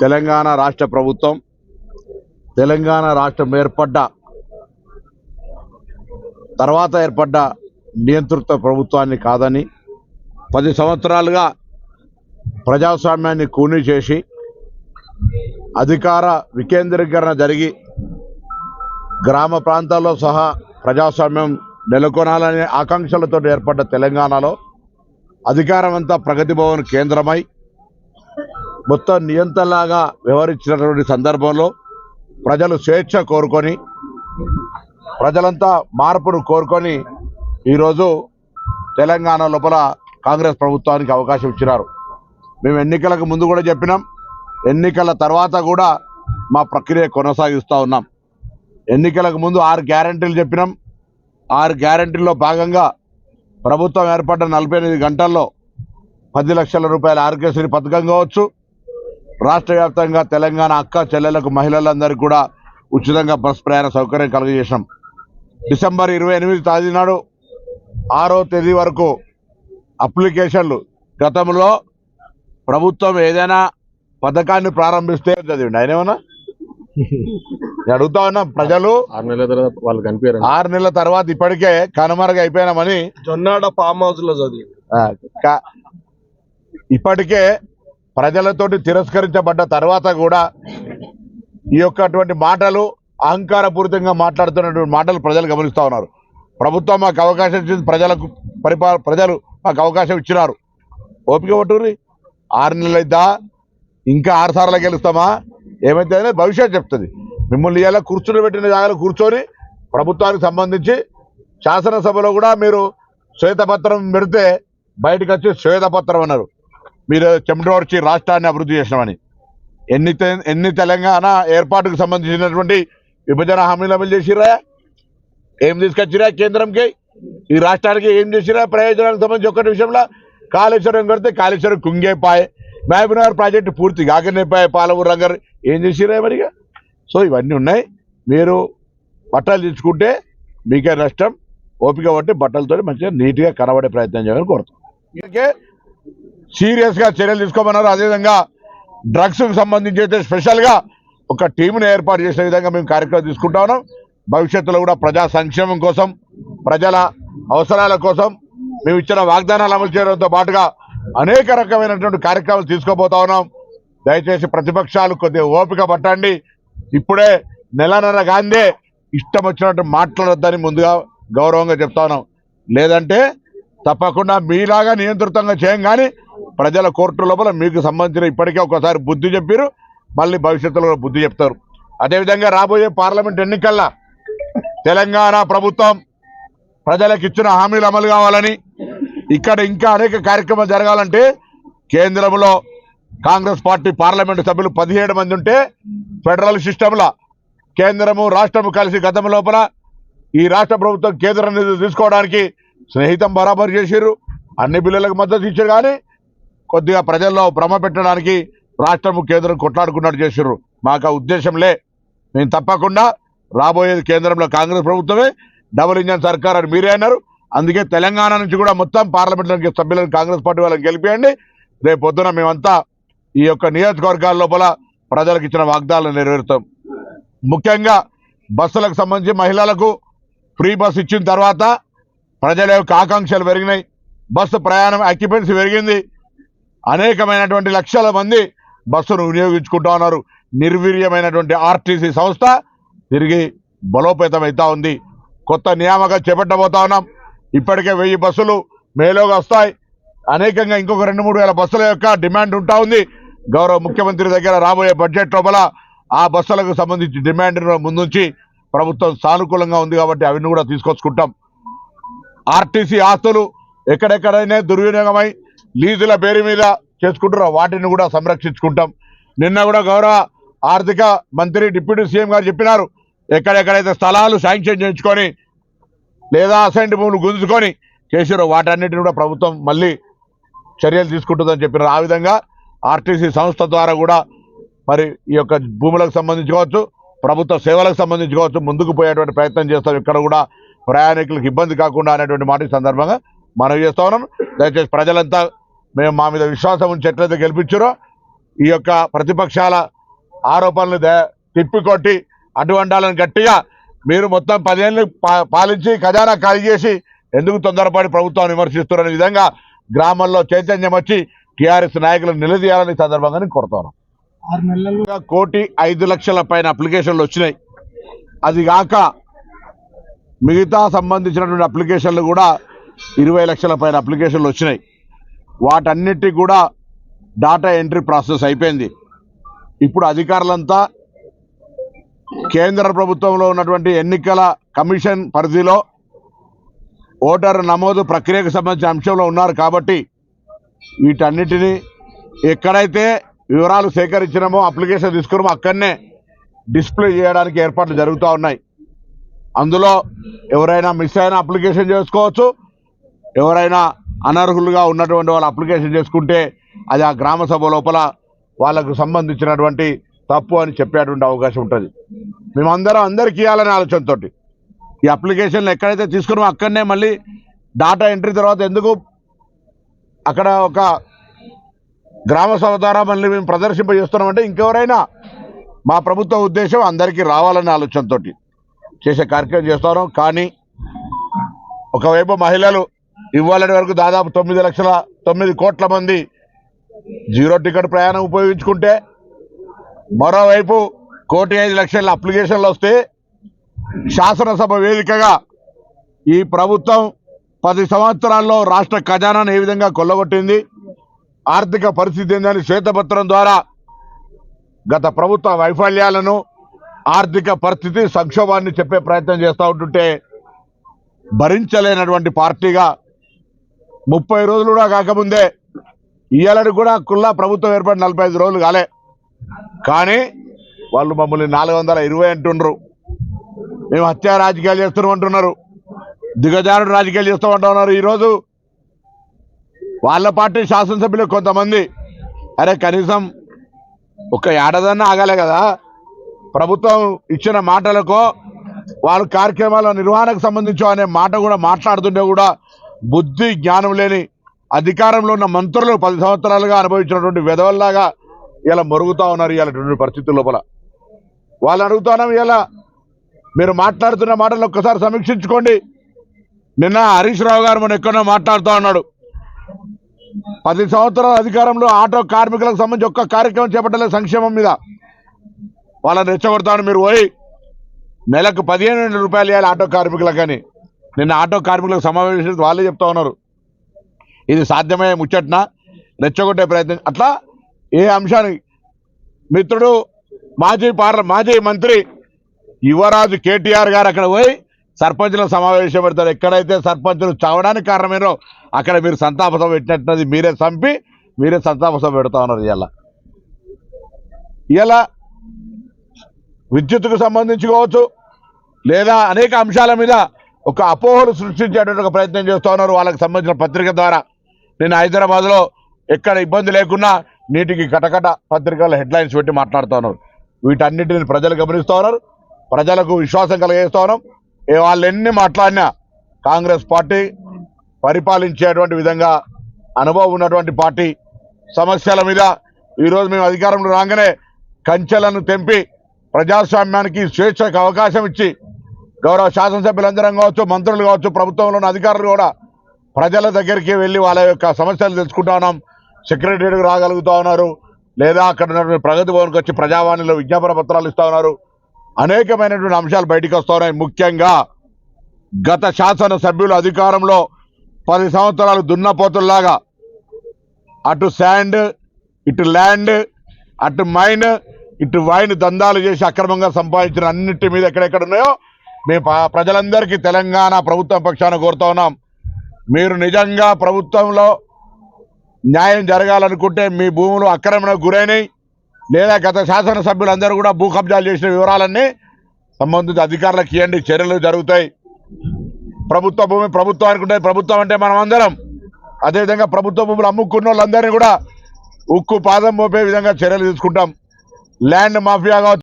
తెలంగాణ రాష్ట్ర ప్రభుత్వం తెలంగాణ రాష్ట్రం ఏర్పడ్డ తర్వాత ఏర్పడ్డ నియంతృత్వ ప్రభుత్వాన్ని కాదని పది సంవత్సరాలుగా ప్రజాస్వామ్యాన్ని కూనీ చేసి అధికార వికేంద్రీకరణ జరిగి గ్రామ ప్రాంతాల్లో సహా ప్రజాస్వామ్యం నెలకొనాలనే ఆకాంక్షలతో ఏర్పడ్డ తెలంగాణలో అధికారమంతా ప్రగతి భవన్ కేంద్రమై మొత్తం నియంతలాగా వ్యవహరించినటువంటి సందర్భంలో ప్రజలు స్వేచ్ఛ కోరుకొని ప్రజలంతా మార్పును కోరుకొని ఈరోజు తెలంగాణ లోపల కాంగ్రెస్ ప్రభుత్వానికి అవకాశం ఇచ్చినారు. మేము ఎన్నికలకు ముందు కూడా చెప్పినాం. ఎన్నికల తర్వాత కూడా మా ప్రక్రియ కొనసాగిస్తూ ఉన్నాం. ఎన్నికలకు ముందు ఆరు గ్యారంటీలు చెప్పినాం. ఆరు గ్యారంటీల్లో భాగంగా ప్రభుత్వం ఏర్పడ్డ నలభై ఎనిమిది గంటల్లో పది లక్షల రూపాయల ఆరోగ్యశ్రీ పథకం కావచ్చు. రాష్ట్ర వ్యాప్తంగా తెలంగాణ అక్క చెల్లెలకు మహిళలందరికీ కూడా ఉచితంగా బస్ ప్రయాణ సౌకర్యం కలుగజేసినాం డిసెంబర్ ఇరవై ఎనిమిది తేదీ నాడు ఆరో తేదీ వరకు అప్లికేషన్లు. గతంలో ప్రభుత్వం ఏదైనా పథకాన్ని ప్రారంభిస్తే చదివండి? ఆయన ఏమన్నా? నేను అడుగుతా ఉన్నా ప్రజలు ఆరు నెలల తర్వాత వాళ్ళు కనిపించారు ఆరు నెలల తర్వాత ఇప్పటికే కనుమరుగు అయిపోయినామని జొన్నాడ ఫామ్ హౌస్లో చదివి ఇప్పటికే ప్రజలతోటి తిరస్కరించబడ్డ తర్వాత కూడా ఈ యొక్క అటువంటి మాటలు అహంకారపూరితంగా మాట్లాడుతున్నటువంటి మాటలు ప్రజలు గమనిస్తూ ఉన్నారు. ప్రభుత్వం మాకు అవకాశం ఇచ్చింది ప్రజలకు పరిపాల ప్రజలు మాకు అవకాశం ఇచ్చినారు. ఓపిక పట్టుర్రి ఆరు నెలలు అయిద్దా? ఇంకా ఆరు సార్లు గెలుస్తామా? ఏమైతే అనేది భవిష్యత్ చెప్తుంది. మిమ్మల్ని ఇలా కూర్చుని పెట్టిన జాగాలో కూర్చొని ప్రభుత్వానికి సంబంధించి శాసనసభలో కూడా మీరు శ్వేతపత్రం పెడితే బయటకు వచ్చి శ్వేతపత్రం అన్నారు. మీరు చెమటోడ్చి రాష్ట్రాన్ని అభివృద్ధి చేసినామని. ఎన్ని ఎన్ని తెలంగాణ ఏర్పాటుకు సంబంధించినటువంటి విభజన హామీలు అమలు చేసిరా ఏం తీసుకొచ్చిరా కేంద్రంకి? ఈ రాష్ట్రానికి ఏం చేసిరా ప్రయోజనాలకు సంబంధించి ఒక్కటి విషయంలో కాళేశ్వరం కడితే కాళేశ్వరం కుంగేపాయ్ మహబూబ్నగర్ ప్రాజెక్టు పూర్తి కాకనేపాయ పాలవూరు రంగర్ ఏం చేసిరా మరిగా? సో ఇవన్నీ ఉన్నాయి. మీరు బట్టలు తెచ్చుకుంటే మీకే నష్టం ఓపిక పట్టి బట్టలతో మంచిగా నీట్గా కనబడే ప్రయత్నం చేయాలని కోరుతాం అందుకే సీరియస్గా చర్యలు తీసుకోమన్నారు. అదేవిధంగా డ్రగ్స్కు సంబంధించి అయితే స్పెషల్గా ఒక టీంని ఏర్పాటు చేసిన విధంగా మేము కార్యక్రమం తీసుకుంటా ఉన్నాం. భవిష్యత్తులో కూడా ప్రజా సంక్షేమం కోసం ప్రజల అవసరాల కోసం మేము ఇచ్చిన వాగ్దానాలు అమలు చేయడంతో పాటుగా అనేక రకమైనటువంటి కార్యక్రమాలు తీసుకోబోతా ఉన్నాం. దయచేసి ప్రతిపక్షాలు కొద్దిగా ఓపిక పట్టండి. ఇప్పుడే నెల గాంధీ ఇష్టం వచ్చినట్టు మాట్లాడొద్దని ముందుగా గౌరవంగా చెప్తా ఉన్నాం. లేదంటే తప్పకుండా మీలాగా నియంత్రితంగా చేయం కానీ ప్రజల కోర్టు లోపల మీకు సంబంధించిన ఇప్పటికే ఒకసారి బుద్ధి చెప్పారు మళ్ళీ భవిష్యత్తులో బుద్ధి చెప్తారు. అదేవిధంగా రాబోయే పార్లమెంట్ ఎన్నికల్లో తెలంగాణ ప్రభుత్వం ప్రజలకు ఇచ్చిన హామీలు అమలు కావాలని ఇక్కడ ఇంకా అనేక కార్యక్రమాలు జరగాలంటే కేంద్రంలో కాంగ్రెస్ పార్టీ పార్లమెంటు సభ్యులు పదిహేడు మంది ఉంటే ఫెడరల్ సిస్టంలో కేంద్రము రాష్ట్రము కలిసి గతం లోపల ఈ రాష్ట్ర ప్రభుత్వం కేంద్ర నిధులు తీసుకోవడానికి స్నేహితం బరాబరు చేసిర్రు అన్ని బిల్లులకు మద్దతు ఇచ్చారు కానీ కొద్దిగా ప్రజల్లో భ్రమ పెట్టడానికి రాష్ట్రము కేంద్రం కొట్లాడుకున్నట్టు చేసిర్రు. మాకు ఆ ఉద్దేశం లే మేము తప్పకుండా రాబోయేది కేంద్రంలో కాంగ్రెస్ ప్రభుత్వమే డబుల్ ఇంజన్ సర్కార్ అని మీరే అన్నారు. అందుకే తెలంగాణ నుంచి కూడా మొత్తం పార్లమెంట్ సభ్యులను కాంగ్రెస్ పార్టీ వాళ్ళని గెలిపియండి. రేపు పొద్దున మేమంతా ఈ యొక్క నియోజకవర్గాల లోపల ప్రజలకు ఇచ్చిన వాగ్దానాలు నెరవేరుతాం. ముఖ్యంగా బస్సులకు సంబంధించి మహిళలకు ఫ్రీ బస్సు ఇచ్చిన తర్వాత ప్రజల యొక్క ఆకాంక్షలు పెరిగినాయి. బస్సు ప్రయాణం అక్యుపెన్సీ పెరిగింది. అనేకమైనటువంటి లక్షల మంది బస్సును వినియోగించుకుంటా ఉన్నారు. నిర్వీర్యమైనటువంటి ఆర్టీసీ సంస్థ తిరిగి బలోపేతమవుతా ఉంది. కొత్త నియామకం చేపట్టబోతా ఉన్నాం. ఇప్పటికే వెయ్యి బస్సులు మేలోగా వస్తాయి. అనేకంగా ఇంకొక రెండు మూడు వేల బస్సుల యొక్క డిమాండ్ ఉంటా ఉంది. గౌరవ ముఖ్యమంత్రి దగ్గర రాబోయే బడ్జెట్ లోపల ఆ బస్సులకు సంబంధించి డిమాండ్ ముందుంచి ప్రభుత్వం సానుకూలంగా ఉంది కాబట్టి అవన్నీ కూడా తీసుకొచ్చుకుంటాం. ఆర్టీసీ ఆస్తులు ఎక్కడెక్కడైనా దుర్వినియోగమై లీజుల పేరు మీద చేసుకుంటారో వాటిని కూడా సంరక్షించుకుంటాం. నిన్న కూడా గౌరవ ఆర్థిక మంత్రి డిప్యూటీ సీఎం గారు చెప్పినారు. ఎక్కడెక్కడైతే స్థలాలు శాంక్షన్ చేయించుకొని లేదా అసైన్ భూములు గుంజుకొని చేసిరో వాటన్నిటిని కూడా ప్రభుత్వం మళ్ళీ చర్యలు తీసుకుంటుందని చెప్పినారు. ఆ విధంగా ఆర్టీసీ సంస్థ ద్వారా కూడా మరి ఈ యొక్క భూములకు సంబంధించి కావచ్చు ప్రభుత్వ సేవలకు సంబంధించి కావచ్చు ముందుకు పోయేటువంటి ప్రయత్నం చేస్తాం. ఇక్కడ కూడా ప్రయాణికులకు ఇబ్బంది కాకుండా అనేటువంటి మాట సందర్భంగా మనం చేస్తా ఉన్నాం. దయచేసి ప్రజలంతా మేము మా మీద విశ్వాసం ఉంచి ఎట్లయితే గెలిపించారో ఈ యొక్క ప్రతిపక్షాల ఆరోపణలు తిప్పికొట్టి వాళ్ళని గట్టిగా మీరు మొత్తం పదేళ్ళు పాలించి ఖజానా ఖాళీ చేసి ఎందుకు తొందరపడి ప్రభుత్వాన్ని విమర్శిస్తున్నారనే విధంగా గ్రామాల్లో చైతన్యం వచ్చి టీఆర్ఎస్ నాయకులను నిలదీయాలని సందర్భంగా నేను కోరుతాను ఆరు నెలలు ఇంకా కోటి ఐదు లక్షల పైన అప్లికేషన్లు వచ్చినాయి. అది కాక మిగతా సంబంధించినటువంటి అప్లికేషన్లు కూడా ఇరవై లక్షల పైన అప్లికేషన్లు వచ్చినాయి. వాటన్నిటి కూడా డాటా ఎంట్రీ ప్రాసెస్ అయిపోయింది. ఇప్పుడు అధికారులంతా కేంద్ర ప్రభుత్వంలో ఉన్నటువంటి ఎన్నికల కమిషన్ పరిధిలో ఓటర్ నమోదు ప్రక్రియకు సంబంధించిన అంశంలో ఉన్నారు కాబట్టి వీటన్నిటినీ ఎక్కడైతే వివరాలు సేకరించినామో అప్లికేషన్ తీసుకున్నామో అక్కడనే డిస్ప్లే చేయడానికి ఏర్పాట్లు జరుగుతూ ఉన్నాయి. అందులో ఎవరైనా మిస్ అయిన అప్లికేషన్ చేసుకోవచ్చు. ఎవరైనా అనర్హులుగా ఉన్నటువంటి వాళ్ళు అప్లికేషన్ చేసుకుంటే అది ఆ గ్రామ సభ లోపల వాళ్ళకు సంబంధించినటువంటి తప్పు అని చెప్పేటువంటి అవకాశం ఉంటుంది. మేమందరం అందరికీ ఇవ్వాలనే ఆలోచనతోటి. ఈ అప్లికేషన్లు ఎక్కడైతే తీసుకున్నామో అక్కడనే మళ్ళీ డాటా ఎంట్రీ తర్వాత ఎందుకు అక్కడ ఒక గ్రామ సభ ద్వారా మళ్ళీ మేము ప్రదర్శింపజేస్తున్నామంటే ఇంకెవరైనా మా ప్రభుత్వ ఉద్దేశం అందరికీ రావాలనే ఆలోచనతోటి చేసే కార్యక్రమం చేస్తాను కానీ ఒకవైపు మహిళలు ఇవ్వాలని వరకు దాదాపు తొమ్మిది లక్షల తొమ్మిది కోట్ల మంది జీరో టికెట్ ప్రయాణం ఉపయోగించుకుంటే మరోవైపు కోటి ఐదు లక్షల అప్లికేషన్లు వస్తే శాసనసభ వేదికగా ఈ ప్రభుత్వం పది సంవత్సరాల్లో రాష్ట్ర ఖజానాను ఏ విధంగా కొల్లగొట్టింది ఆర్థిక పరిస్థితి ఏందని శ్వేతపత్రం ద్వారా గత ప్రభుత్వ వైఫల్యాలను ఆర్థిక పరిస్థితి సంక్షోభాన్ని చెప్పే ప్రయత్నం చేస్తూ ఉంటుంటే భరించలేనటువంటి పార్టీగా ముప్పై రోజులు కూడా కాకముందే ఇయ్యాలని కూడా కుల్లా ప్రభుత్వం ఏర్పడి నలభై ఐదు రోజులు కాలే. కానీ వాళ్ళు మమ్మల్ని నాలుగు వందల ఇరవై అంటుండ్రు. మేము హత్యా రాజకీయాలు చేస్తున్నాం అంటున్నారు. దిగజారుడు రాజకీయాలు చేస్తామంటున్నారు ఈరోజు వాళ్ళ పార్టీ శాసనసభ్యులు కొంతమంది అరే కనీసం ఒక ఏడాదన్నా ఆగాలే కదా. ప్రభుత్వం ఇచ్చిన మాటలకో వాళ్ళ కార్యక్రమాల నిర్వహణకు సంబంధించో అనే మాట కూడా మాట్లాడుతుంటే కూడా బుద్ధి జ్ఞానం లేని అధికారంలో ఉన్న మంత్రులు పది సంవత్సరాలుగా అనుభవించినటువంటి విధవల్లాగా ఇలా మరుగుతా ఉన్నారు ఇలాంటి పరిస్థితుల లోపల. వాళ్ళు అడుగుతున్నాం ఇలా మీరు మాట్లాడుతున్న మాటలు ఒక్కసారి సమీక్షించుకోండి. నిన్న హరీష్ రావు గారు మన ఎక్కడో మాట్లాడుతూ ఉన్నాడు. పది సంవత్సరాల అధికారంలో ఆటో కార్మికులకు సంబంధించి ఒక్క కార్యక్రమం చేపట్టలేదు సంక్షేమం మీద. వాళ్ళని రెచ్చగొడతాను మీరు పోయి నెలకు పదిహేను రూపాయలు ఇవ్వాలి ఆటో కార్మికులకు కానీ నిన్న ఆటో కార్మికులకు సమావేశం వాళ్ళే చెప్తా ఉన్నారు. ఇది సాధ్యమయ్యే ముచ్చట్న? రెచ్చగొట్టే ప్రయత్నం. అట్లా ఏ అంశానికి? మిత్రుడు మాజీ పార్ల మాజీ మంత్రి యువరాజు కేటీఆర్ గారు అక్కడ పోయి సర్పంచుల సమావేశం పెడతారు. ఎక్కడైతే సర్పంచులు చావడానికి కారణమేనో అక్కడ మీరు సంతాప సభ పెట్టినట్టున్నది మీరే చంపి మీరే సంతాప సభ పెడతా ఉన్నారు ఇలా ఇలా విద్యుత్కు సంబంధించి కావచ్చు లేదా అనేక అంశాల మీద ఒక అపోహలు సృష్టించేటువంటి ప్రయత్నం చేస్తూ ఉన్నారు. వాళ్ళకి సంబంధించిన పత్రిక ద్వారా నేను హైదరాబాద్లో ఎక్కడ ఇబ్బంది లేకున్నా నీటికి కటకట పత్రికల హెడ్లైన్స్ పెట్టి మాట్లాడుతూ ఉన్నారు. వీటన్నిటిని ప్రజలు గమనిస్తూ ఉన్నారు. ప్రజలకు విశ్వాసం కలిగేస్తూ ఉన్నాం. ఏ వాళ్ళు ఎన్ని మాట్లాడినా కాంగ్రెస్ పార్టీ పరిపాలించేటువంటి విధంగా అనుభవం ఉన్నటువంటి పార్టీ సమస్యల మీద ఈరోజు మేము అధికారంలో రాగానే కంచెలను తెంపి ప్రజాస్వామ్యానికి స్వేచ్ఛకు అవకాశం ఇచ్చి గౌరవ శాసనసభ్యులందరం కావచ్చు మంత్రులు కావచ్చు ప్రభుత్వంలో ఉన్న అధికారులు కూడా ప్రజల దగ్గరికి వెళ్ళి వాళ్ళ యొక్క సమస్యలు తెలుసుకుంటా ఉన్నాం సెక్రటరీకి రాగలుగుతా ఉన్నారు. లేదా అక్కడ ఉన్నటువంటి ప్రగతి భవన్కి వచ్చి ప్రజావాణిలో విజ్ఞాపన పత్రాలు ఇస్తూ ఉన్నారు. అనేకమైనటువంటి అంశాలు బయటికి వస్తూ ఉన్నాయి. ముఖ్యంగా గత శాసన సభ్యులు అధికారంలో పది సంవత్సరాలు దున్నపోతుల్లాగా అటు శాండ్ ఇటు ల్యాండ్ అటు మైన్ ఇటు వైన్ దందాలు చేసి అక్రమంగా సంపాదించిన అన్నిటి మీద ఎక్కడెక్కడ ఉన్నాయో మేము ప్రజలందరికీ తెలంగాణ ప్రభుత్వం పక్షాన కోరుతా ఉన్నాం. మీరు నిజంగా ప్రభుత్వంలో న్యాయం జరగాలనుకుంటే మీ భూములు అక్రమణకు గురైనాయి లేదా గత శాసనసభ్యులందరూ కూడా భూ కబ్జాలు చేసిన వివరాలన్నీ సంబంధిత అధికారులకు ఇవ్వండి. చర్యలు జరుగుతాయి. ప్రభుత్వ భూమి ప్రభుత్వానికి అనుకుంటే ప్రభుత్వం అంటే మనం అందరం. అదేవిధంగా ప్రభుత్వ భూములు అమ్ముకున్న వాళ్ళందరినీ కూడా ఉక్కు పాదం మోపే విధంగా చర్యలు తీసుకుంటాం. Land mafia